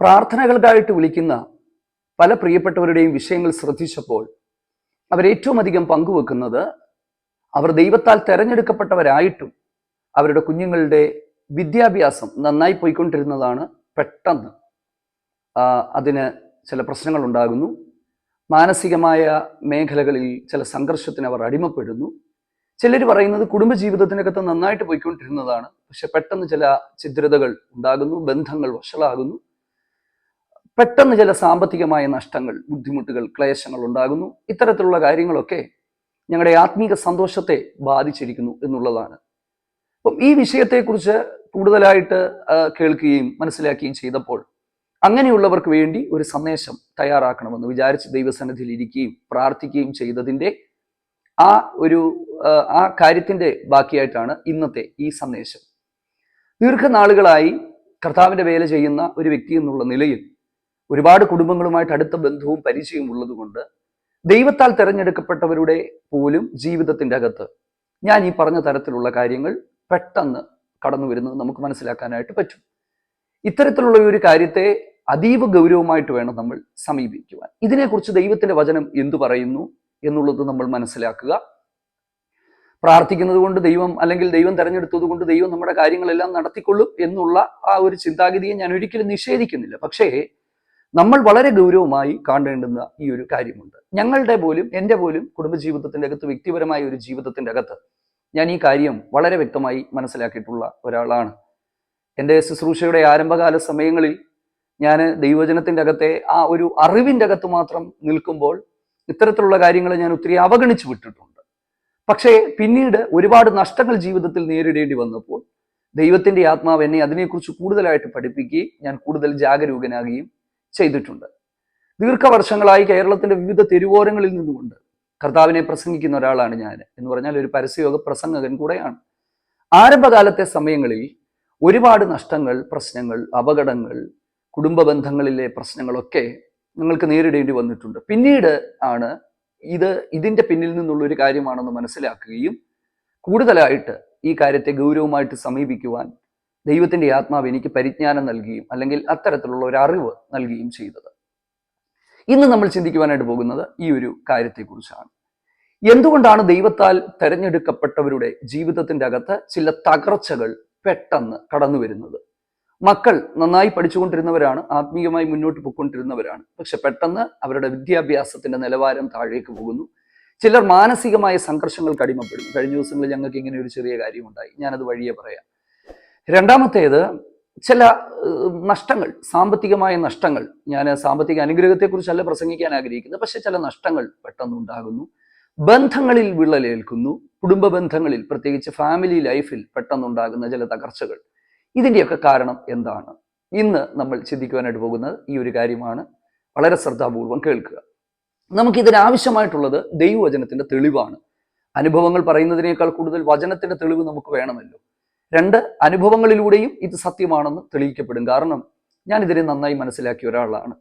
പ്രാർത്ഥനകൾക്കായിട്ട് വിളിക്കുന്ന പല പ്രിയപ്പെട്ടവരുടെയും വിഷയങ്ങൾ ശ്രദ്ധിച്ചപ്പോൾ അവരേറ്റവും അധികം പങ്കുവെക്കുന്നത് അവർ ദൈവത്താൽ തെരഞ്ഞെടുക്കപ്പെട്ടവരായിട്ടും അവരുടെ കുഞ്ഞുങ്ങളുടെ വിദ്യാഭ്യാസം നന്നായി പോയിക്കൊണ്ടിരുന്നതാണ് പെട്ടെന്ന്. അതിന് ചില പ്രശ്നങ്ങൾ ഉണ്ടാകുന്നു മാനസികമായ മേഖലകളിൽ ചില സംഘർഷത്തിന് അവർ അടിമപ്പെടുന്നു. ചിലർ പറയുന്നത് കുടുംബജീവിതത്തിനകത്ത് നന്നായിട്ട് പോയിക്കൊണ്ടിരുന്നതാണ്. പക്ഷെ പെട്ടെന്ന് ചില ഛിദ്രതകൾ ഉണ്ടാകുന്നു ബന്ധങ്ങൾ വഷളാകുന്നു. പെട്ടെന്ന് ചില സാമ്പത്തികമായ നഷ്ടങ്ങൾ ബുദ്ധിമുട്ടുകൾ ക്ലേശങ്ങൾ ഉണ്ടാകുന്നു. ഇത്തരത്തിലുള്ള കാര്യങ്ങളൊക്കെ ഞങ്ങളുടെ ആത്മീക സന്തോഷത്തെ ബാധിച്ചിരിക്കുന്നു എന്നുള്ളതാണ്. അപ്പം ഈ വിഷയത്തെക്കുറിച്ച് കൂടുതലായിട്ട് കേൾക്കുകയും മനസ്സിലാക്കുകയും ചെയ്തപ്പോൾ അങ്ങനെയുള്ളവർക്ക് വേണ്ടി ഒരു സന്ദേശം തയ്യാറാക്കണമെന്ന് വിചാരിച്ച് ദൈവസന്നിധിയിൽ ഇരിക്കുകയും പ്രാർത്ഥിക്കുകയും ചെയ്തതിന്റെ ആ ഒരു ആ, കാര്യത്തിന്റെ ബാക്കിയായിട്ടാണ് ഇന്നത്തെ ഈ സന്ദേശം. ദീർഘനാളുകളായി കർത്താവിന്റെ വേല ചെയ്യുന്ന ഒരു വ്യക്തി എന്നുള്ള നിലയിൽ ഒരുപാട് കുടുംബങ്ങളുമായിട്ട് അടുത്ത ബന്ധവും പരിചയവും ഉള്ളതുകൊണ്ട് ദൈവത്താൽ തിരഞ്ഞെടുക്കപ്പെട്ടവരുടെ പോലും ജീവിതത്തിന്റെ അകത്ത് ഞാൻ ഈ പറഞ്ഞ തരത്തിലുള്ള കാര്യങ്ങൾ പെട്ടെന്ന് കടന്നു വരുന്നത് നമുക്ക് മനസ്സിലാക്കാനായിട്ട് പറ്റും. ഇത്തരത്തിലുള്ള ഒരു കാര്യത്തെ അതീവ ഗൗരവമായിട്ട് വേണം നമ്മൾ സമീപിക്കുവാൻ. ഇതിനെക്കുറിച്ച് ദൈവത്തിന്റെ വചനം എന്തു പറയുന്നു എന്നുള്ളത് നമ്മൾ മനസ്സിലാക്കുക. പ്രാർത്ഥിക്കുന്നത് കൊണ്ട് ദൈവം അല്ലെങ്കിൽ ദൈവം തെരഞ്ഞെടുത്തത് കൊണ്ട് ദൈവം നമ്മുടെ കാര്യങ്ങളെല്ലാം നടത്തിക്കൊള്ളും എന്നുള്ള ആ ഒരു ചിന്താഗതിയെ ഞാൻ ഒരിക്കലും നിഷേധിക്കുന്നില്ല. പക്ഷേ നമ്മൾ വളരെ ഗൗരവമായി കാണേണ്ടുന്ന ഈ ഒരു കാര്യമുണ്ട്. ഞങ്ങളുടെ പോലും എന്റെ പോലും കുടുംബജീവിതത്തിന്റെ അകത്ത് വ്യക്തിപരമായ ഒരു ജീവിതത്തിന്റെ അകത്ത് ഞാൻ ഈ കാര്യം വളരെ വ്യക്തമായി മനസ്സിലാക്കിയിട്ടുള്ള ഒരാളാണ്. എന്റെ ശുശ്രൂഷയുടെ ആരംഭകാല സമയങ്ങളിൽ ഞാൻ ദൈവജനത്തിന്റെ അകത്തെ ആ ഒരു അറിവിന്റെ അകത്ത് മാത്രം നിൽക്കുമ്പോൾ ഇത്തരത്തിലുള്ള കാര്യങ്ങൾ ഞാൻ ഒത്തിരി അവഗണിച്ചു വിട്ടിട്ടുണ്ട്. പക്ഷേ പിന്നീട് ഒരുപാട് നഷ്ടങ്ങൾ ജീവിതത്തിൽ നേരിടേണ്ടി വന്നപ്പോൾ ദൈവത്തിന്റെ ആത്മാവ് എന്നെ അതിനെക്കുറിച്ച് കൂടുതലായിട്ട് പഠിപ്പിക്കുകയും ഞാൻ കൂടുതൽ ജാഗരൂകനാകുകയും ചെയ്തിട്ടുണ്ട്. ദീർഘവർഷങ്ങളായി കേരളത്തിന്റെ വിവിധ തെരുവോരങ്ങളിൽ നിന്നുകൊണ്ട് കർത്താവിനെ പ്രസംഗിക്കുന്ന ഒരാളാണ് ഞാൻ എന്ന് പറഞ്ഞാൽ ഒരു പരസ്യയോഗ പ്രസംഗകൻ കൂടെയാണ്. ആരംഭകാലത്തെ സമയങ്ങളിൽ ഒരുപാട് നഷ്ടങ്ങൾ പ്രശ്നങ്ങൾ അപകടങ്ങൾ കുടുംബ ബന്ധങ്ങളിലെ പ്രശ്നങ്ങളൊക്കെ നിങ്ങൾക്ക് നേരിടേണ്ടി വന്നിട്ടുണ്ട്. പിന്നീട് ആണ് ഇത് ഇതിന്റെ പിന്നിൽ നിന്നുള്ള ഒരു കാര്യമാണെന്ന് മനസ്സിലാക്കുകയും കൂടുതലായിട്ട് ഈ കാര്യത്തെ ഗൗരവമായിട്ട് സമീപിക്കുവാൻ ദൈവത്തിന്റെ ആത്മാവ് എനിക്ക് പരിജ്ഞാനം നൽകുകയും അല്ലെങ്കിൽ അത്തരത്തിലുള്ള ഒരു അറിവ് നൽകുകയും ചെയ്തത്. ഇന്ന് നമ്മൾ ചിന്തിക്കുവാനായിട്ട് പോകുന്നത് ഈ ഒരു കാര്യത്തെക്കുറിച്ചാണ്. എന്തുകൊണ്ടാണ് ദൈവത്താൽ തെരഞ്ഞെടുക്കപ്പെട്ടവരുടെ ജീവിതത്തിന്റെ അകത്ത് ചില തകർച്ചകൾ പെട്ടെന്ന് കടന്നു വരുന്നത്? മക്കൾ നന്നായി പഠിച്ചുകൊണ്ടിരുന്നവരാണ് ആത്മീയമായി മുന്നോട്ട് പോയിക്കൊണ്ടിരുന്നവരാണ്. പക്ഷെ പെട്ടെന്ന് അവരുടെ വിദ്യാഭ്യാസത്തിന്റെ നിലവാരം താഴേക്ക് പോകുന്നു. ചിലർ മാനസികമായ സംഘർഷങ്ങൾക്ക് അടിമപ്പെടും കഴിഞ്ഞ ദിവസങ്ങളിൽ ഞങ്ങൾക്ക് ഇങ്ങനെ ഒരു ചെറിയ കാര്യമുണ്ടായി ഞാനത് വഴിയെ പറയാം. രണ്ടാമത്തേത് ചില നഷ്ടങ്ങൾ സാമ്പത്തികമായ നഷ്ടങ്ങൾ. ഞാൻ സാമ്പത്തിക അനുഗ്രഹത്തെക്കുറിച്ചല്ല പ്രസംഗിക്കാൻ ആഗ്രഹിക്കുന്നത്. പക്ഷെ ചില നഷ്ടങ്ങൾ പെട്ടെന്ന് ഉണ്ടാകുന്നു. ബന്ധങ്ങളിൽ വിള്ളലേൽക്കുന്നു. കുടുംബ ബന്ധങ്ങളിൽ പ്രത്യേകിച്ച് ഫാമിലി ലൈഫിൽ പെട്ടെന്നുണ്ടാകുന്ന ചില തകർച്ചകൾ. ഇതിന്റെയൊക്കെ കാരണം എന്താണ്? ഇന്ന് നമ്മൾ ചിന്തിക്കുവാനായിട്ട് പോകുന്നത് ഈ ഒരു കാര്യമാണ്. വളരെ ശ്രദ്ധാപൂർവം കേൾക്കുക. നമുക്കിതിനാവശ്യമായിട്ടുള്ളത് ദൈവവചനത്തിന്റെ തെളിവാണ്. അനുഭവങ്ങൾ പറയുന്നതിനേക്കാൾ കൂടുതൽ വചനത്തിന്റെ തെളിവ് നമുക്ക് വേണമല്ലോ. രണ്ട് അനുഭവങ്ങളിലൂടെയും ഇത് സത്യമാണെന്ന് തെളിയിക്കപ്പെടും. കാരണം ഞാൻ ഇതിനെ നന്നായി മനസ്സിലാക്കിയ ഒരാളാണ്.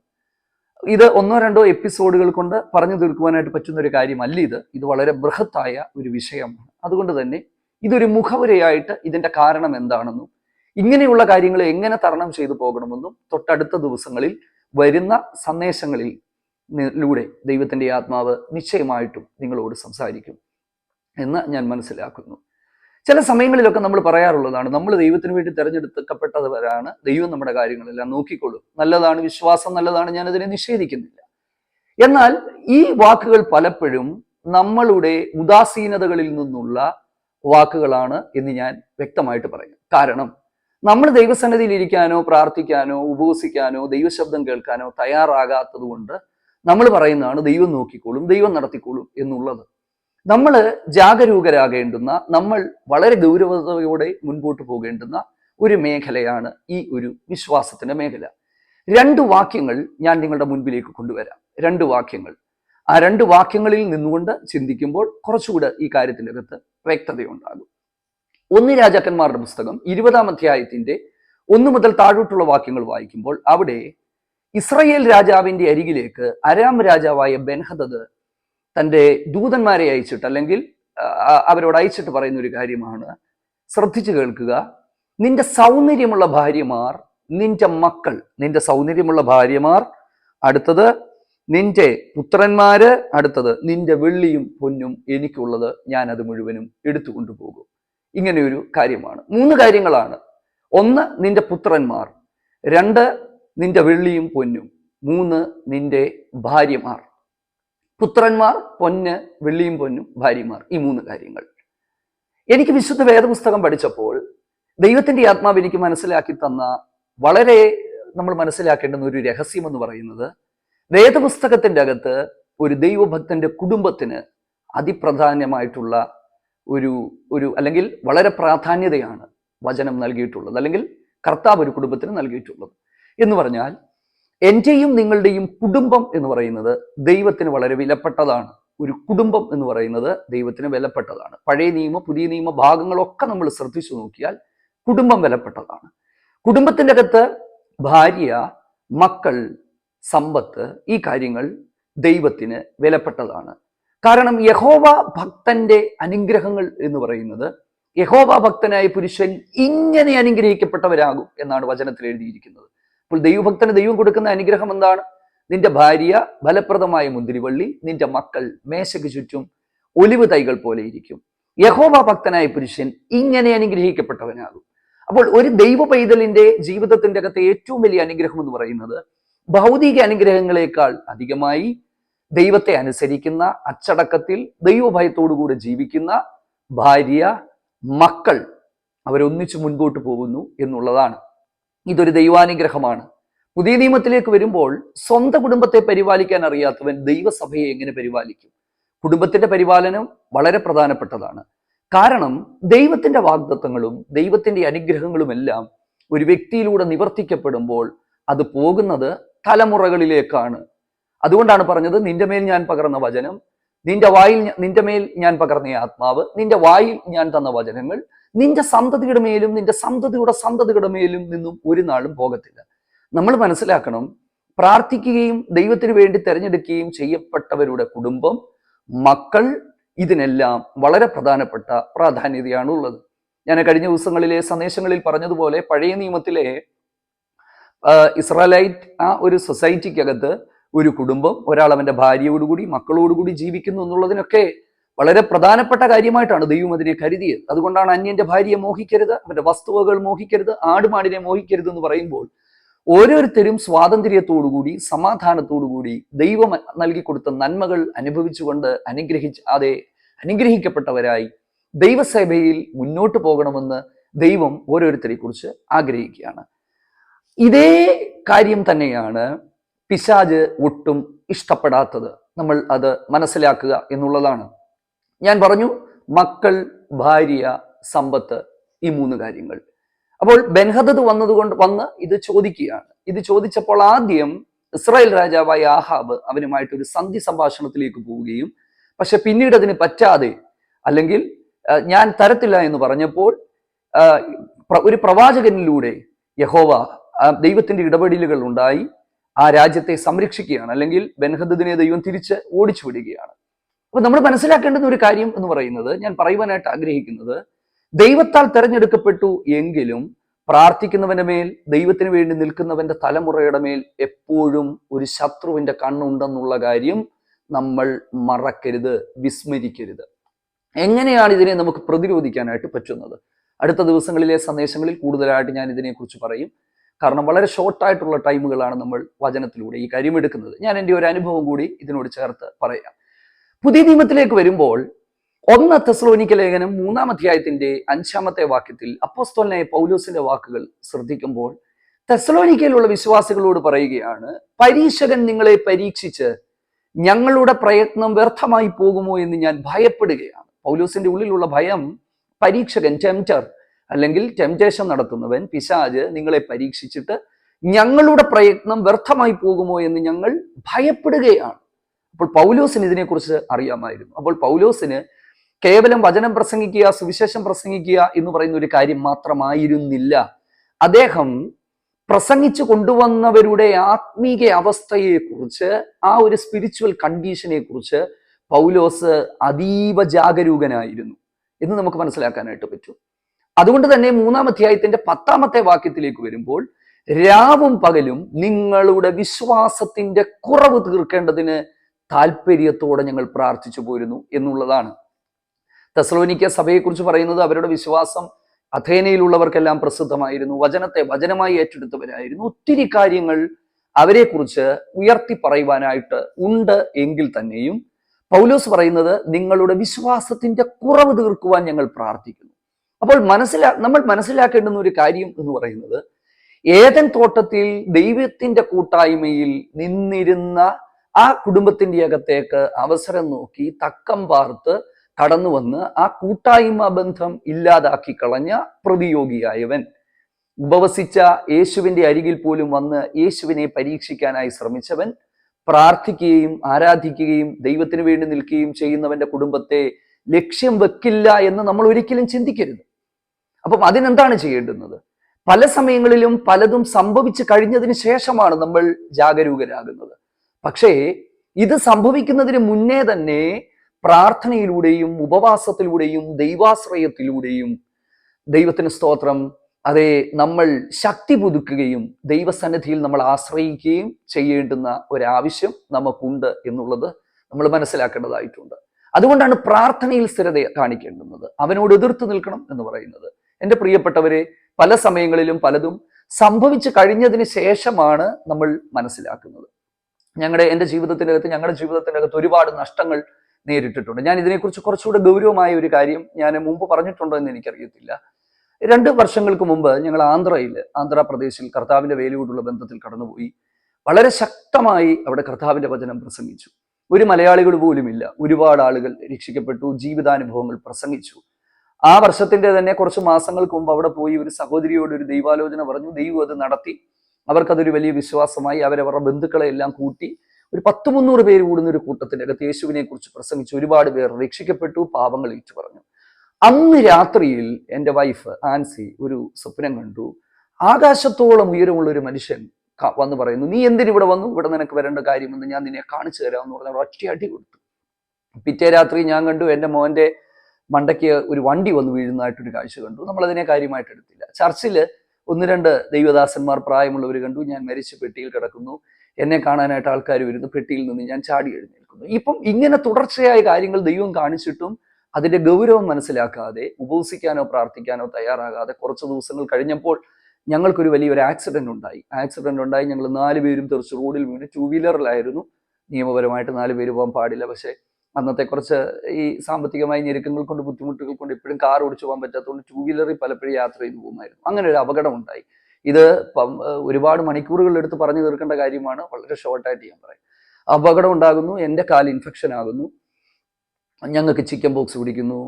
ഇത് ഒന്നോ രണ്ടോ എപ്പിസോഡുകൾ കൊണ്ട് പറഞ്ഞു തീർക്കുവാനായിട്ട് പറ്റുന്ന ഒരു കാര്യമല്ല ഇത്. ഇത് വളരെ ബൃഹത്തായ ഒരു വിഷയമാണ്. അതുകൊണ്ട് തന്നെ ഇതൊരു മുഖവുരയായിട്ട് ഇതിന്റെ കാരണം എന്താണെന്നും ഇങ്ങനെയുള്ള കാര്യങ്ങൾ എങ്ങനെ തരണം ചെയ്തു പോകണമെന്നും തൊട്ടടുത്ത ദിവസങ്ങളിൽ വരുന്ന സന്ദേശങ്ങളിൽ നി- ലൂടെ ദൈവത്തിന്റെ ആത്മാവ് നിശ്ചയമായിട്ടും നിങ്ങളോട് സംസാരിക്കും എന്ന് ഞാൻ മനസ്സിലാക്കുന്നു. ചില സമയങ്ങളിലൊക്കെ നമ്മൾ പറയാറുള്ളതാണ് നമ്മൾ ദൈവത്തിന് വേണ്ടി തിരഞ്ഞെടുക്കപ്പെട്ടവരാണ് ദൈവം നമ്മുടെ കാര്യങ്ങളെല്ലാം നോക്കിക്കൊള്ളും. നല്ലതാണ് വിശ്വാസം നല്ലതാണ് ഞാൻ അതിനെ നിഷേധിക്കുന്നില്ല. എന്നാൽ ഈ വാക്കുകൾ പലപ്പോഴും നമ്മളുടെ ഉദാസീനതകളിൽ നിന്നുള്ള വാക്കുകളാണ് എന്ന് ഞാൻ വ്യക്തമായിട്ട് പറയും കാരണം നമ്മൾ ദൈവസന്നിധിയിൽ ഇരിക്കാനോ പ്രാർത്ഥിക്കാനോ ഉപവസിക്കാനോ ദൈവശബ്ദം കേൾക്കാനോ തയ്യാറാകാത്തത് കൊണ്ട് നമ്മൾ പറയുന്നതാണ് ദൈവം നോക്കിക്കോളും ദൈവം നടത്തിക്കോളും എന്നുള്ളത്. നമ്മൾ ജാഗരൂകരാകേണ്ടുന്ന നമ്മൾ വളരെ ഗൗരവതയോടെ മുൻപോട്ട് പോകേണ്ടുന്ന ഒരു മേഖലയാണ് ഈ ഒരു വിശ്വാസത്തിന്റെ മേഖല. രണ്ട് വാക്യങ്ങൾ ഞാൻ നിങ്ങളുടെ മുൻപിലേക്ക് കൊണ്ടുവരാം. രണ്ട് വാക്യങ്ങൾ. ആ രണ്ട് വാക്യങ്ങളിൽ നിന്നുകൊണ്ട് ചിന്തിക്കുമ്പോൾ കുറച്ചുകൂടെ ഈ കാര്യത്തിന്റെ അകത്ത് വ്യക്തതയുണ്ടാകും. ഒന്ന് രാജാക്കന്മാരുടെ പുസ്തകം ഇരുപതാം അധ്യായത്തിന്റെ ഒന്ന് മുതൽ താഴോട്ടുള്ള വാക്യങ്ങൾ വായിക്കുമ്പോൾ അവിടെ ഇസ്രയേൽ രാജാവിന്റെ അരികിലേക്ക് അരാം രാജാവായ ബെൻഹദദ് തന്റെ ദൂതന്മാരെ അയച്ചിട്ട് അല്ലെങ്കിൽ അവരോട് അയച്ചിട്ട് പറയുന്ന ഒരു കാര്യമാണ്. ശ്രദ്ധിച്ചു കേൾക്കുക. നിന്റെ സൗന്ദര്യമുള്ള ഭാര്യമാർ നിന്റെ മക്കൾ നിന്റെ സൗന്ദര്യമുള്ള ഭാര്യമാർ അടുത്തത് നിന്റെ പുത്രന്മാര് അടുത്തത് നിന്റെ വെള്ളിയും പൊന്നും എനിക്കുള്ളത് ഞാൻ അത് മുഴുവനും എടുത്തു കൊണ്ടുപോകും ഇങ്ങനെയൊരു കാര്യമാണ്. മൂന്ന് കാര്യങ്ങളാണ്. ഒന്ന് നിന്റെ പുത്രന്മാർ. രണ്ട് നിന്റെ വെള്ളിയും പൊന്നും. മൂന്ന് നിന്റെ ഭാര്യമാർ. പുത്രന്മാർ പൊന്ന് വെള്ളിയും പൊന്നും ഭാര്യമാർ ഈ മൂന്ന് കാര്യങ്ങൾ. എനിക്ക് വിശുദ്ധ വേദപുസ്തകം പഠിച്ചപ്പോൾ ദൈവത്തിന്റെ ആത്മാവ് എനിക്ക് മനസ്സിലാക്കി തന്ന വളരെ നമ്മൾ മനസ്സിലാക്കേണ്ടുന്ന ഒരു രഹസ്യം എന്ന് പറയുന്നത് വേദപുസ്തകത്തിന്റെ അകത്ത് ഒരു ദൈവഭക്തന്റെ കുടുംബത്തിന് അതിപ്രധാനമായിട്ടുള്ള ഒരു ഒരു അല്ലെങ്കിൽ വളരെ പ്രാധാന്യതയാണ് വചനം നൽകിയിട്ടുള്ളത് അല്ലെങ്കിൽ കർത്താവ് ഒരു കുടുംബത്തിന് നൽകിയിട്ടുള്ളത് എന്ന് പറഞ്ഞാൽ എന്റെയും നിങ്ങളുടെയും കുടുംബം എന്ന് പറയുന്നത് ദൈവത്തിന് വളരെ വിലപ്പെട്ടതാണ്. ഒരു കുടുംബം എന്ന് പറയുന്നത് ദൈവത്തിന് വിലപ്പെട്ടതാണ്. പഴയ നിയമ പുതിയ നിയമ ഭാഗങ്ങളൊക്കെ നമ്മൾ ശ്രദ്ധിച്ചു നോക്കിയാൽ കുടുംബം വിലപ്പെട്ടതാണ്. കുടുംബത്തിന്റെ അകത്ത് ഭാര്യ മക്കൾ സമ്പത്ത് ഈ കാര്യങ്ങൾ ദൈവത്തിന് വിലപ്പെട്ടതാണ്. കാരണം യഹോവ ഭക്തന്റെ അനുഗ്രഹങ്ങൾ എന്ന് പറയുന്നത് യഹോവ ഭക്തനായ പുരുഷൻ ഇങ്ങനെ അനുഗ്രഹിക്കപ്പെട്ടവരാകും എന്നാണ് വചനത്തിൽ എഴുതിയിരിക്കുന്നത്. അപ്പോൾ ദൈവഭക്തന് ദൈവം കൊടുക്കുന്ന അനുഗ്രഹം എന്താണ്? നിന്റെ ഭാര്യ ഫലപ്രദമായ മുന്തിരിവള്ളി നിന്റെ മക്കൾ മേശയ്ക്ക് ചുറ്റും ഒലിവ് തൈകൾ പോലെ ഇരിക്കും. യഹോവ ഭക്തനായ പുരുഷൻ ഇങ്ങനെ അനുഗ്രഹിക്കപ്പെട്ടവനാകും. അപ്പോൾ ഒരു ദൈവ പൈതലിന്റെ ജീവിതത്തിന്റെ അകത്തെ ഏറ്റവും വലിയ അനുഗ്രഹം എന്ന് പറയുന്നത് ഭൗതിക അനുഗ്രഹങ്ങളെക്കാൾ അധികമായി ദൈവത്തെ അനുസരിക്കുന്ന അച്ചടക്കത്തിൽ ദൈവഭയത്തോടുകൂടി ജീവിക്കുന്ന ഭാര്യ മക്കൾ അവരൊന്നിച്ചു മുൻപോട്ട് പോകുന്നു എന്നുള്ളതാണ്. ഇതൊരു ദൈവാനുഗ്രഹമാണ്. പുതിയ നിയമത്തിലേക്ക് വരുമ്പോൾ സ്വന്തം കുടുംബത്തെ പരിപാലിക്കാൻ അറിയാത്തവൻ ദൈവസഭയെ എങ്ങനെ പരിപാലിക്കും? കുടുംബത്തിന്റെ പരിപാലനം വളരെ പ്രധാനപ്പെട്ടതാണ്. കാരണം ദൈവത്തിന്റെ വാഗ്ദത്വങ്ങളും ദൈവത്തിന്റെ അനുഗ്രഹങ്ങളുമെല്ലാം ഒരു വ്യക്തിയിലൂടെ നിവർത്തിക്കപ്പെടുമ്പോൾ അത് പോകുന്നത് തലമുറകളിലേക്കാണ്. അതുകൊണ്ടാണ് പറഞ്ഞത് നിന്റെ മേൽ ഞാൻ പകർന്ന വചനം നിന്റെ വായിൽ നിന്റെ മേൽ ഞാൻ പകർന്ന ആത്മാവ് നിന്റെ വായിൽ ഞാൻ തന്ന വചനങ്ങൾ നിന്റെ സന്തതിയുടെ മേലും നിന്റെ സന്തതിയുടെ സന്തതിയുടെ മേലും നിന്നും ഒരു നാളും പോകത്തില്ല. നമ്മൾ മനസ്സിലാക്കണം പ്രാർത്ഥിക്കുകയും ദൈവത്തിന് വേണ്ടി തിരഞ്ഞെടുക്കുകയും ചെയ്യപ്പെട്ടവരുടെ കുടുംബം മക്കൾ ഇതിനെല്ലാം വളരെ പ്രധാനപ്പെട്ട പ്രാധാന്യതയാണ് ഉള്ളത് ഞാൻ കഴിഞ്ഞ ദിവസങ്ങളിലെ സന്ദേശങ്ങളിൽ പറഞ്ഞതുപോലെ പഴയ നിയമത്തിലെ ഇസ്രാലൈറ്റ് ആ ഒരു സൊസൈറ്റിക്കകത്ത് ഒരു കുടുംബം ഒരാൾ അവന്റെ ഭാര്യയോടുകൂടി മക്കളോടുകൂടി ജീവിക്കുന്നു എന്നുള്ളതിനൊക്കെ വളരെ പ്രധാനപ്പെട്ട കാര്യമായിട്ടാണ് ദൈവം അതിനെ കരുതിയത്. അതുകൊണ്ടാണ് അന്യന്റെ ഭാര്യയെ മോഹിക്കരുത് അവന്റെ വസ്തുവകൾ മോഹിക്കരുത് ആടുമാടിനെ മോഹിക്കരുത് എന്ന് പറയുമ്പോൾ ഓരോരുത്തരും സ്വാതന്ത്ര്യത്തോടുകൂടി സമാധാനത്തോടുകൂടി ദൈവം നൽകി കൊടുത്ത നന്മകൾ അനുഭവിച്ചുകൊണ്ട് അനുഗ്രഹിച്ച് അതെ അനുഗ്രഹിക്കപ്പെട്ടവരായി ദൈവസേവയിൽ മുന്നോട്ട് പോകണമെന്ന് ദൈവം ഓരോരുത്തരെ കുറിച്ച് ആഗ്രഹിക്കുകയാണ്. ഇതേ കാര്യം തന്നെയാണ് പിശാജ് ഒട്ടും ഇഷ്ടപ്പെടാത്തത്. നമ്മൾ അത് മനസ്സിലാക്കുക എന്നുള്ളതാണ്. ഞാൻ പറഞ്ഞു മക്കൾ ഭാര്യ സമ്പത്ത് ഈ മൂന്ന് കാര്യങ്ങൾ. അപ്പോൾ ബെൻഹദത് വന്നതുകൊണ്ട് വന്ന് ഇത് ചോദിക്കുകയാണ്. ഇത് ചോദിച്ചപ്പോൾ ആദ്യം ഇസ്രായേൽ രാജാവായ ആഹാബ് അവനുമായിട്ട് ഒരു സന്ധി സംഭാഷണത്തിലേക്ക് പോവുകയും പക്ഷെ പിന്നീട് അതിന് പറ്റാതെ അല്ലെങ്കിൽ ഞാൻ തരത്തില്ല എന്ന് പറഞ്ഞപ്പോൾ ഒരു പ്രവാചകനിലൂടെ യഹോവ ദൈവത്തിന്റെ ഇടപെടലുകൾ ഉണ്ടായി ആ രാജ്യത്തെ സംരക്ഷിക്കുകയാണ്. അല്ലെങ്കിൽ ബെൻഹദദിനെ ദൈവം തിരിച്ച് ഓടിച്ചു വിടുകയാണ് അപ്പൊ നമ്മൾ മനസ്സിലാക്കേണ്ടുന്ന ഒരു കാര്യം എന്ന് പറയുന്നത് ഞാൻ പറയുവാനായിട്ട് ആഗ്രഹിക്കുന്നത് ദൈവത്താൽ തെരഞ്ഞെടുക്കപ്പെട്ടു എങ്കിലും പ്രാർത്ഥിക്കുന്നവന്റെ മേൽ ദൈവത്തിന് വേണ്ടി നിൽക്കുന്നവന്റെ തലമുറയുടെ മേൽ എപ്പോഴും ഒരു ശത്രുവിന്റെ കണ്ണുണ്ടെന്നുള്ള കാര്യം നമ്മൾ മറക്കരുത് വിസ്മരിക്കരുത്. എങ്ങനെയാണ് ഇതിനെ നമുക്ക് പ്രതിരോധിക്കാനായിട്ട് പറ്റുന്നത്? അടുത്ത ദിവസങ്ങളിലെ സന്ദേശങ്ങളിൽ കൂടുതലായിട്ട് ഞാൻ ഇതിനെക്കുറിച്ച് പറയും. കാരണം വളരെ ഷോർട്ടായിട്ടുള്ള ടൈമുകളാണ് നമ്മൾ വചനത്തിലൂടെ ഈ കാര്യം എടുക്കുന്നത്. ഞാൻ എന്റെ ഒരു അനുഭവം കൂടി ഇതിനോട് ചേർത്ത് പറയാം. പുതിയ നിയമത്തിലേക്ക് വരുമ്പോൾ ഒന്ന് തെസ്ലോനിക്ക ലേഖനം മൂന്നാം അധ്യായത്തിന്റെ അഞ്ചാമത്തെ വാക്യത്തിൽ അപ്പോസ്തോലനായ പൗലോസിന്റെ വാക്കുകൾ ശ്രദ്ധിക്കുമ്പോൾ തെസ്ലോനിക്കയിലുള്ള വിശ്വാസികളോട് പറയുകയാണ് പരീക്ഷകൻ നിങ്ങളെ പരീക്ഷിച്ച് ഞങ്ങളുടെ പ്രയത്നം വ്യർത്ഥമായി പോകുമോ എന്ന് ഞാൻ ഭയപ്പെടുകയാണ്. പൗലോസിന്റെ ഉള്ളിലുള്ള ഭയം പരീക്ഷകൻ ടെംറ്റർ അല്ലെങ്കിൽ ടെംറ്റേഷൻ നടത്തുന്നവൻ പിശാജ് നിങ്ങളെ പരീക്ഷിച്ചിട്ട് ഞങ്ങളുടെ പ്രയത്നം വ്യർത്ഥമായി പോകുമോ എന്ന് ഞങ്ങൾ ഭയപ്പെടുകയാണ്. അപ്പോൾ പൗലോസിന് ഇതിനെക്കുറിച്ച് അറിയാമായിരുന്നു. അപ്പോൾ പൗലോസിന് കേവലം വചനം പ്രസംഗിക്കുക സുവിശേഷം പ്രസംഗിക്കുക എന്ന് പറയുന്ന ഒരു കാര്യം മാത്രമായിരുന്നില്ല. അദ്ദേഹം പ്രസംഗിച്ചു കൊണ്ടുവന്നവരുടെ ആത്മീക അവസ്ഥയെക്കുറിച്ച് ആ ഒരു സ്പിരിച്വൽ കണ്ടീഷനെ കുറിച്ച് പൗലോസ് അതീവ ജാഗരൂകനായിരുന്നു എന്ന് നമുക്ക് മനസ്സിലാക്കാനായിട്ട് പറ്റും. അതുകൊണ്ട് തന്നെ മൂന്നാം അധ്യായത്തിന്റെ പത്താമത്തെ വാക്യത്തിലേക്ക് വരുമ്പോൾ രാവും പകലും നിങ്ങളുടെ വിശ്വാസത്തിന്റെ കുറവ് തീർക്കേണ്ടതിന് താല്പര്യത്തോടെ ഞങ്ങൾ പ്രാർത്ഥിച്ചു പോരുന്നു എന്നുള്ളതാണ്. തെസ്ലോനിക്ക സഭയെക്കുറിച്ച് പറയുന്നത് അവരുടെ വിശ്വാസം അഥേനയിലുള്ളവർക്കെല്ലാം പ്രസിദ്ധമായിരുന്നു. വചനത്തെ വചനമായി ഏറ്റെടുത്തവരായിരുന്നു. ഒത്തിരി കാര്യങ്ങൾ അവരെക്കുറിച്ച് ഉയർത്തി പറയുവാനായിട്ട് ഉണ്ട് എങ്കിൽ തന്നെയും പൗലോസ് പറയുന്നത് നിങ്ങളുടെ വിശ്വാസത്തിന്റെ കുറവ് തീർക്കുവാൻ ഞങ്ങൾ പ്രാർത്ഥിക്കുന്നു. അപ്പോൾ മനസ്സിലാ നമ്മൾ മനസ്സിലാക്കേണ്ടുന്ന ഒരു കാര്യം എന്ന് പറയുന്നത് ഏതൻ തോട്ടത്തിൽ ദൈവത്തിന്റെ കൂട്ടായ്മയിൽ നിന്നിരുന്ന ആ കുടുംബത്തിന്റെ അകത്തേക്ക് അവസരം നോക്കി തക്കം പാർത്ത് കടന്നു വന്ന് ആ കൂട്ടായ്മ ബന്ധം ഇല്ലാതാക്കി കളഞ്ഞ പ്രതിയോഗിയായവൻ. ഉപവസിച്ച യേശുവിന്റെ അരികിൽ പോലും വന്ന് യേശുവിനെ പരീക്ഷിക്കാനായി ശ്രമിച്ചവൻ പ്രാർത്ഥിക്കുകയും ആരാധിക്കുകയും ദൈവത്തിന് വേണ്ടി നിൽക്കുകയും ചെയ്യുന്നവന്റെ കുടുംബത്തെ ലക്ഷ്യം വെക്കില്ല എന്ന് നമ്മൾ ഒരിക്കലും ചിന്തിക്കരുത്. അപ്പം അതിനെന്താണ് ചെയ്യേണ്ടുന്നത്? പല സമയങ്ങളിലും പലതും സംഭവിച്ചു കഴിഞ്ഞതിന് ശേഷമാണ് നമ്മൾ ജാഗരൂകരാകുന്നത്. പക്ഷേ ഇത് സംഭവിക്കുന്നതിന് മുന്നേ തന്നെ പ്രാർത്ഥനയിലൂടെയും ഉപവാസത്തിലൂടെയും ദൈവാശ്രയത്തിലൂടെയും ദൈവത്തിന് സ്തോത്രം. അതെ നമ്മൾ ശക്തി പുതുക്കുകയും ദൈവസന്നിധിയിൽ നമ്മൾ ആശ്രയിക്കുകയും ചെയ്യേണ്ടുന്ന ഒരാവശ്യം നമുക്കുണ്ട് എന്നുള്ളത് നമ്മൾ മനസ്സിലാക്കേണ്ടതായിട്ടുണ്ട്. അതുകൊണ്ടാണ് പ്രാർത്ഥനയിൽ സ്ഥിരത കാണിക്കേണ്ടുന്നത്. അവനോട് എതിർത്ത് നിൽക്കണം എന്ന് പറയുന്നത്. എന്റെ പ്രിയപ്പെട്ടവരെ പല സമയങ്ങളിലും പലതും സംഭവിച്ചു കഴിഞ്ഞതിന് ശേഷമാണ് നമ്മൾ മനസ്സിലാക്കുന്നത്. ഞങ്ങളുടെ എന്റെ ജീവിതത്തിനകത്ത് ഞങ്ങളുടെ ജീവിതത്തിനകത്ത് ഒരുപാട് നഷ്ടങ്ങൾ നേരിട്ടിട്ടുണ്ട്. ഞാൻ ഇതിനെക്കുറിച്ച് കുറച്ചുകൂടെ ഗൗരവമായ ഒരു കാര്യം ഞാൻ മുമ്പ് പറഞ്ഞിട്ടുണ്ടോ എന്ന് എനിക്കറിയത്തില്ല. രണ്ട് വർഷങ്ങൾക്ക് മുമ്പ് ഞങ്ങൾ ആന്ധ്രയിൽ ആന്ധ്രാപ്രദേശിൽ കർത്താവിന്റെ വേലയോടുള്ള ബന്ധത്തിൽ കടന്നുപോയി. വളരെ ശക്തമായി അവിടെ കർത്താവിന്റെ വചനം പ്രസംഗിച്ചു. ഒരു മലയാളികൾ പോലുമില്ല. ഒരുപാട് ആളുകൾ രക്ഷിക്കപ്പെട്ടു ജീവിതാനുഭവങ്ങൾ പ്രസംഗിച്ചു. ആ വർഷത്തിന്റെ തന്നെ കുറച്ച് മാസങ്ങൾക്ക് മുമ്പ് അവിടെ പോയി ഒരു സഹോദരിയോട് ഒരു ദൈവാലോചന പറഞ്ഞു. ദൈവം അത് നടത്തി. അവർക്കതൊരു വലിയ വിശ്വാസമായി അവരവരുടെ ബന്ധുക്കളെ എല്ലാം കൂട്ടി ഒരു പത്ത് മുന്നൂറ് പേര് കൂടുന്ന ഒരു കൂട്ടത്തിന്റെ അകത്ത് യേശുവിനെ കുറിച്ച് പ്രസംഗിച്ച് ഒരുപാട് പേർ രക്ഷിക്കപ്പെട്ടു പാപങ്ങൾ ഏറ്റു പറഞ്ഞു. അന്ന് രാത്രിയിൽ എന്റെ വൈഫ് ആൻസി ഒരു സ്വപ്നം കണ്ടു. ആകാശത്തോളം ഉയരമുള്ള ഒരു മനുഷ്യൻ വന്ന് പറയുന്നു നീ എന്തിനിവിടെ വന്നു? ഇവിടെ നിനക്ക് വരേണ്ട കാര്യമെന്ന് ഞാൻ നിന്നെ കാണിച്ചു തരാമെന്ന് പറഞ്ഞ ഒറ്റ അടി കൊടുത്തു. പിറ്റേ രാത്രി ഞാൻ കണ്ടു എന്റെ മോന്റെ മണ്ടയ്ക്ക് ഒരു വണ്ടി വന്ന് വീഴുന്നതായിട്ടൊരു കാഴ്ച കണ്ടു. നമ്മളതിനെ കാര്യമായിട്ട് എടുത്തില്ല ചർച്ചിൽ ഒന്ന് രണ്ട് ദൈവദാസന്മാർ പ്രായമുള്ളവർ കണ്ടു. ഞാൻ മരിച്ച് പെട്ടിയിൽ കിടക്കുന്നു. എന്നെ കാണാനായിട്ട് ആൾക്കാർ വരുന്നു. പെട്ടിയിൽ നിന്ന് ഞാൻ ചാടി എഴുന്നേൽക്കുന്നു. ഇപ്പം ഇങ്ങനെ തുടർച്ചയായ കാര്യങ്ങൾ ദൈവം കാണിച്ചിട്ടും അതിന്റെ ഗൗരവം മനസ്സിലാക്കാതെ ഉപവസിക്കാനോ പ്രാർത്ഥിക്കാനോ തയ്യാറാകാതെ കുറച്ച് ദിവസങ്ങൾ കഴിഞ്ഞപ്പോൾ ഞങ്ങൾക്കൊരു വലിയൊരു ആക്സിഡന്റ് ഉണ്ടായി. ആക്സിഡന്റ് ഉണ്ടായി. ഞങ്ങൾ നാല് പേരും തെറിച്ച് റോഡിൽ വീണ് ടൂ വീലറിലായിരുന്നു നിയമപരമായിട്ട് നാല് പേര് പോകാൻ പാടില്ല. പക്ഷേ അന്നത്തെ കുറച്ച് ഈ സാമ്പത്തികമായി ഞെരുക്കങ്ങൾ കൊണ്ട് ബുദ്ധിമുട്ടുകൾ കൊണ്ട് ഇപ്പോഴും കാർ ഓടിച്ചു പോകാൻ പറ്റാത്തതുകൊണ്ട് ടൂ വീലറിൽ പലപ്പോഴും യാത്ര ചെയ്തു പോകുമായിരുന്നു. അങ്ങനെ ഒരു അപകടം ഉണ്ടായി. ഇത് ഒരുപാട് മണിക്കൂറുകൾ എടുത്ത് പറഞ്ഞു തീർക്കേണ്ട കാര്യമാണ്. വളരെ ഷോർട്ടായിട്ട് ഞാൻ പറയും. അപകടം ഉണ്ടാകുന്നു എന്റെ കാൽ ഇൻഫെക്ഷൻ ആകുന്നു ഞങ്ങൾക്ക് ചിക്കൻ ബോക്സ് പിടിക്കുന്നു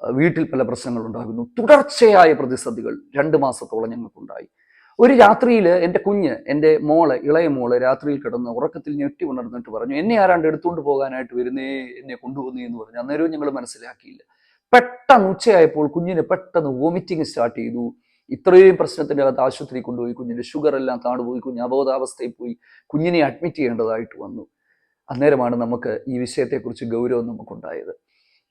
വീട്ടിൽ പല പ്രശ്നങ്ങൾ ഉണ്ടാകുന്നു. തുടർച്ചയായ പ്രതിസന്ധികൾ രണ്ട് മാസത്തോളം ഞങ്ങൾക്കുണ്ടായി. ഒരു രാത്രിയിൽ എന്റെ കുഞ്ഞ് എന്റെ മോൾ ഇളയ മോൾ രാത്രിയിൽ കിടന്ന് ഉറക്കത്തിൽ ഞെട്ടി ഉണർന്നിട്ട് പറഞ്ഞു എന്നെ ആരാണ്ട് എടുത്തുകൊണ്ട് പോകാനായിട്ട് വരുന്നേ? എന്നെ കൊണ്ടുപോകുന്നേ? എന്ന് പറഞ്ഞു. അന്നേരവും ഞങ്ങൾ മനസ്സിലാക്കിയില്ല. പെട്ടെന്ന് ഉച്ചയായപ്പോൾ കുഞ്ഞിന് പെട്ടെന്ന് വോമിറ്റിംഗ് സ്റ്റാർട്ട് ചെയ്തു. ഇത്രയും പ്രശ്നത്തിന്റെ അകത്ത് ആശുപത്രി കൊണ്ടുപോയി. കുഞ്ഞിന്റെ ഷുഗർ എല്ലാം താണുപോയി. കുഞ്ഞ് അബോധാവസ്ഥയിൽ പോയി. കുഞ്ഞിനെ അഡ്മിറ്റ് ചെയ്യേണ്ടതായിട്ട് വന്നു. അന്നേരമാണ് നമുക്ക് ഈ വിഷയത്തെക്കുറിച്ച് ഗൗരവം നമുക്കുണ്ടായത്.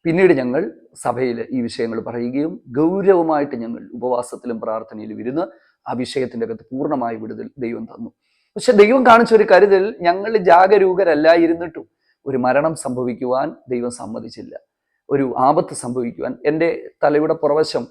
പിന്നീട് ഞങ്ങൾ സഭയിൽ ഈ വിഷയങ്ങൾ പറയുകയും ഗൗരവമായിട്ട് ഞങ്ങൾ ഉപവാസത്തിലും പ്രാർത്ഥനയിലും ഇരുന്ന് ആ വിഷയത്തിന്റെ അകത്ത് പൂർണമായി വിടുതൽ ദൈവം തന്നു. പക്ഷെ ദൈവം കാണിച്ച ഒരു കരുതൽ ഞങ്ങൾ ജാഗരൂകരല്ലായിരുന്നിട്ടും ഒരു മരണം സംഭവിക്കുവാൻ ദൈവം സമ്മതിച്ചില്ല. ഒരു ആപത്ത് സംഭവിക്കുവാൻ എന്റെ തലയുടെ പുറവശം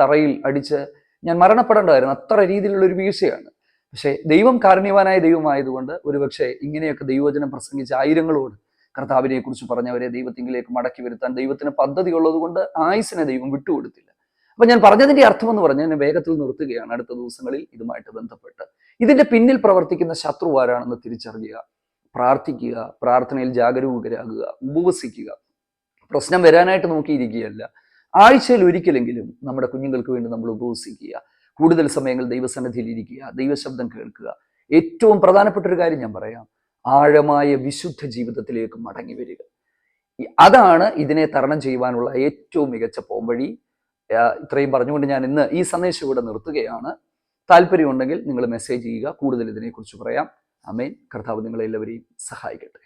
തറയിൽ അടിച്ച് ഞാൻ മരണപ്പെടേണ്ടതായിരുന്നു. അത്ര രീതിയിലുള്ള ഒരു വീഴ്ചയാണ്. പക്ഷേ ദൈവം കാരുണ്യവാനായ ദൈവമായതുകൊണ്ട് ഒരുപക്ഷെ ഇങ്ങനെയൊക്കെ ദൈവവചനം പ്രസംഗിച്ച ആയിരങ്ങളോട് കർത്താവിനെ കുറിച്ച് പറഞ്ഞവരെ ദൈവത്തിങ്കിലേക്ക് മടക്കി വരുത്താൻ ദൈവത്തിന് പദ്ധതി ഉള്ളതുകൊണ്ട് ആയുസിനെ ദൈവം വിട്ടുകൊടുത്തില്ല. അപ്പൊ ഞാൻ പറഞ്ഞതിന്റെ അർത്ഥം എന്ന് പറഞ്ഞാൽ ഞാൻ വേഗത്തിൽ നിർത്തുകയാണ് അടുത്ത ദിവസങ്ങളിൽ ഇതുമായിട്ട് ബന്ധപ്പെട്ട്. ഇതിന്റെ പിന്നിൽ പ്രവർത്തിക്കുന്ന ശത്രു ആരാണെന്ന് തിരിച്ചറിയുക പ്രാർത്ഥിക്കുക പ്രാർത്ഥനയിൽ ജാഗരൂകരാകുക ഉപവസിക്കുക. പ്രശ്നം വരാനായിട്ട് നോക്കിയിരിക്കുകയല്ല. ആഴ്ചയിൽ ഒരിക്കലെങ്കിലും നമ്മുടെ കുഞ്ഞുങ്ങൾക്ക് വേണ്ടി നമ്മൾ ഉപവസിക്കുക കൂടുതൽ സമയങ്ങൾ ദൈവസന്നിധിയിൽ ഇരിക്കുക ദൈവശബ്ദം കേൾക്കുക. ഏറ്റവും പ്രധാനപ്പെട്ട ഒരു കാര്യം ഞാൻ പറയാം. ആഴമായ വിശുദ്ധ ജീവിതത്തിലേക്ക് മടങ്ങി വരിക. അതാണ് ഇതിനെ തരണം ചെയ്യുവാനുള്ള ഏറ്റവും മികച്ച പോംവഴി. ഇത്രയും പറഞ്ഞുകൊണ്ട് ഞാൻ ഇന്ന് ഈ സന്ദേശം ഇവിടെ നിർത്തുകയാണ്. താല്പര്യമുണ്ടെങ്കിൽ നിങ്ങൾ മെസ്സേജ് ചെയ്യുക. കൂടുതൽ ഇതിനെക്കുറിച്ച് പറയാം. അമേൻ. കർത്താവ് നിങ്ങളെല്ലാവരെയും സഹായിക്കട്ടെ.